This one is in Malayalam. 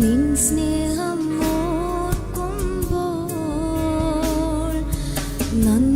നിൻ സ്നേഹം ഓർക്കുമ്പോൾ നന്ദി